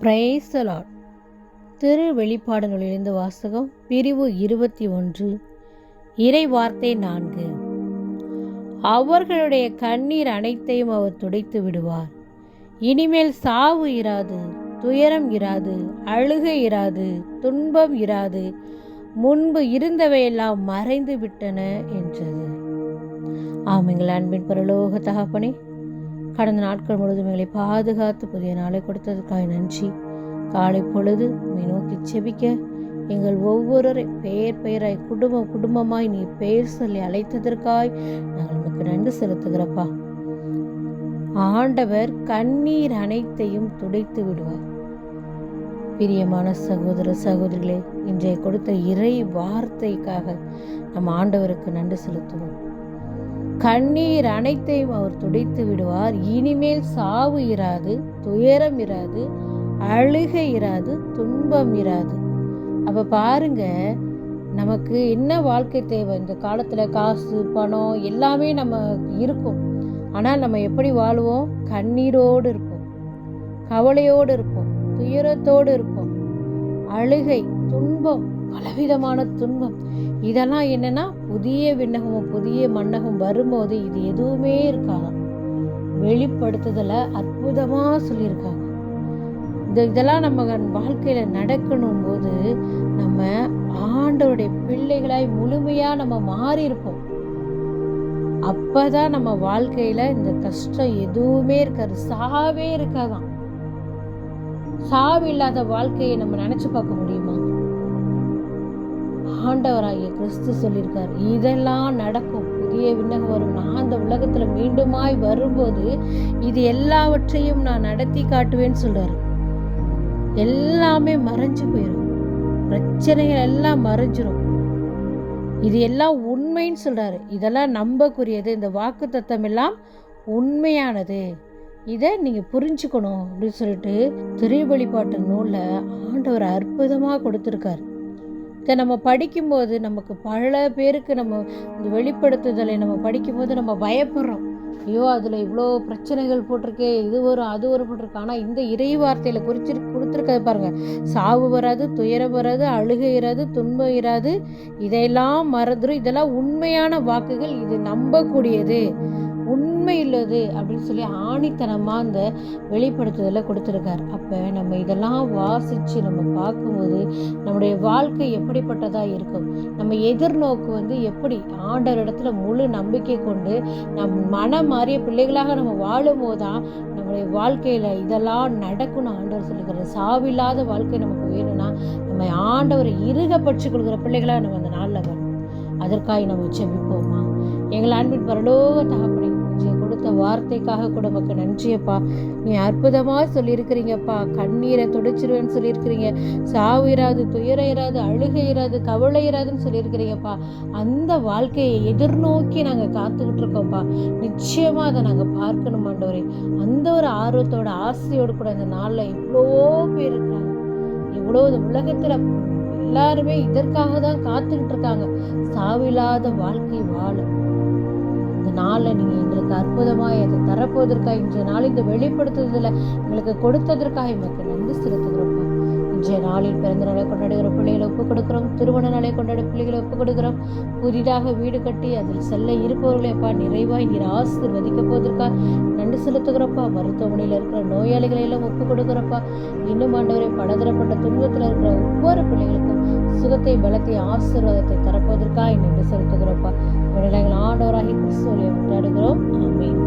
பிரேசலாட் திரு வெளிப்பாடு நூலிலிருந்து வாசகம் பிரிவு இருபத்தி ஒன்று இறை வார்த்தை நான்கு. அவர்களுடைய கண்ணீர் அனைத்தையும் அவர் துடைத்து விடுவார். இனிமேல் சாவு இராது துயரம் இராது அழுகை இராது துன்பம் இராது முன்பு இருந்தவையெல்லாம் மறைந்து விட்டன என்றது. ஆம் எங்கள் அன்பின் பரலோக தகப்பனே கடந்த நாட்கள் முழுவதும் எங்களை பாதுகாத்து புதிய நாளை கொடுத்ததற்காக நன்றி. காலை பொழுது உண்மை நோக்கி செபிக்க எங்கள் ஒவ்வொருவரை பெயர் பெயராய் குடும்பம் குடும்பமாய் நீ பெயர் சொல்லி அழைத்ததற்காய் நாங்கள் உமக்கு நன்றி செலுத்துகிறப்பா. ஆண்டவர் கண்ணீர் அனைத்தையும் துடைத்து விடுவார். பிரியமான சகோதர சகோதரிகளே இன்றைய கொடுத்த இறை வார்த்தைக்காக நம் ஆண்டவருக்கு நன்றி செலுத்துவோம். கண்ணீர் அனைத்தையும் அவர் துடைத்து விடுவார். இனிமேல் சாவு இராது துயரம் இராது அழுகை இராது துன்பம் இராது. அப்ப பாருங்க நமக்கு என்ன வாழ்க்கை தேவை? இந்த காலத்துல காசு பணம் எல்லாமே நம்ம இருக்கும். ஆனால் நம்ம எப்படி வாழ்வோம்? கண்ணீரோடு இருப்போம். கவலையோடு இருப்போம். துயரத்தோடு இருப்போம். அழுகை துன்பம் பலவிதமான துன்பம். இதெல்லாம் என்னன்னா புதிய விண்ணகமும் புதிய மன்னகம் வரும்போது இது எதுவுமே இருக்காதாம் வெளிப்படுத்துதல அற்புதமா சொல்லியிருக்காங்க. இந்த இதெல்லாம் நம்ம வாழ்க்கையில நடக்கணும் போது நம்ம ஆண்டவருடைய பிள்ளைகளாய் முழுமையா நம்ம மாறி இருப்போம் அப்பதான் நம்ம வாழ்க்கையில இந்த கஷ்டம் எதுவுமே இருக்காது. சாவே இருக்காதான். சாவு இல்லாத வாழ்க்கையை நம்ம நினைச்சு பார்க்க முடியுமா? ஆண்டவராகிய கிறிஸ்து சொல்லியிருக்கார். இதெல்லாம் நடக்கும். புதிய விண்ணகம் வரும். நான் அந்த உலகத்தில் மீண்டுமாய் வரும்போது இது எல்லாவற்றையும் நான் நடத்தி காட்டுவேன்னு சொல்கிறார் எல்லாமே மறைஞ்சு போயிடும் பிரச்சனைகள் எல்லாம் மறைஞ்சிரும். இது எல்லாம் உண்மைன்னு சொல்கிறாரு இதெல்லாம் நம்பக்குரியது இந்த வாக்கு தத்தம் எல்லாம் உண்மையானது. இதை நீங்கள் புரிஞ்சுக்கணும் அப்படின்னு சொல்லிட்டு திருவழிபாட்டு நூலில் ஆண்டவர் அற்புதமாக கொடுத்துருக்காரு. இதை நம்ம படிக்கும்போது நமக்கு பல பேருக்கு நம்ம இந்த வெளிப்படுத்துதலை நம்ம படிக்கும்போது நம்ம பயப்படுறோம். ஐயோ அதில் இவ்வளோ பிரச்சனைகள் போட்டிருக்கே இது வரும் அது வரும் போட்டிருக்கு. ஆனால் இந்த இறை வார்த்தையில் குறிச்சி கொடுத்துருக்கது பாருங்கள் சாவு வராது துயரம் வராது அழுகை இராது துன்பம் இராது. இதையெல்லாம் மறந்துடும் இதெல்லாம் உண்மையான வாக்குகள். இது நம்பக்கூடியது. உண்மை உள்ளது அப்படின்னு சொல்லி ஆணித்தனமாக அந்த வெளிப்படுத்துதலை கொடுத்துருக்காரு. அப்போ நம்ம இதெல்லாம் வாசித்து நம்ம பார்க்கும்போது நம்முடைய வாழ்க்கை எப்படிப்பட்டதாக இருக்கும்? நம்ம எதிர்நோக்கு வந்து எப்படி? ஆண்டவர் இடத்துல முழு நம்பிக்கை கொண்டு நம் மனம் மாறிய பிள்ளைகளாக நம்ம வாழும் போதுதான் நம்முடைய வாழ்க்கையில் இதெல்லாம் நடக்கும்னு ஆண்டவர் சொல்லிக்கிறார் சாவில்லாத வாழ்க்கை நமக்கு வேணும்னா நம்ம ஆண்டவரை இறுக பற்றி கொடுக்குற பிள்ளைகளாக நம்ம அந்த நாளில் வரணும் அதற்காக நம்ம செபிப்போமா எங்கள் அன்பின் பரலோக தகப்பனை கொடுத்த வார்த்தைக்காக கூட நமக்கு நன்றியப்பா. நீ அற்புதமாக சொல்லியிருக்கிறீங்கப்பா. கண்ணீரை துடைச்சிருவேன்னு சொல்லியிருக்கிறீங்க. சாவு இராது துயரம் இராது அழுகை இராது கவலை இராதுன்னு சொல்லியிருக்கிறீங்கப்பா. அந்த வாழ்க்கையை எதிர்நோக்கி நாங்கள் காத்துக்கிட்டு இருக்கோம்ப்பா. நிச்சயமாக அதை நாங்கள் பார்க்கணும் ஆண்டவரே. அந்த ஒரு ஆர்வத்தோட ஆசையோடு கூட அந்த நாளில் இவ்வளோ பேர் இருக்கிறாங்க. இவ்வளோ உலகத்தில் எல்லாருமே இதற்காக தான் காத்துக்கிட்டு இருக்காங்க. சாவில்லாத வாழ்க்கை வாழும். இந்த நாளில் நீங்கள் எங்களுக்கு அற்புதமாக அதை தரப்போவதற்காக இன்றைய நாள் இந்த வெளிப்படுத்துறதுல எங்களுக்கு கொடுத்ததற்காக எங்களுக்கு நன்றி செலுத்துகிறோம் இன்றைய நாளில் பிறந்த நாளை கொண்டாடுகிற பிள்ளைகளை ஒப்புக் கொடுக்குறோம். திருமண நாளை கொண்டாட பிள்ளைகளை ஒப்புக் கொடுக்குறோம். புதிதாக வீடு கட்டி அதில் செல்ல இருப்பவர்களைப்பா நிறைவாய் நீர் ஆசீர்வதிக்க போவதற்காக நன்றி செலுத்துகிறப்பா மருத்துவமனையில் இருக்கிற நோயாளிகளை எல்லாம் ஒப்புக் கொடுக்குறப்பா இன்னும் ஆண்டவரை பலதரப்பட்ட துன்பத்தில் இருக்கிற ஒவ்வொரு பிள்ளைகளுக்கும் சுகத்தை பலத்தை ஆசீர்வாதத்தை தரப்போவதற்காக நன்றி செலுத்துகிறோப்பா எங்கள் ஆண்டவராகி கிறிஸ்துவை விட்டாடுகிறோம் ஆமீன்.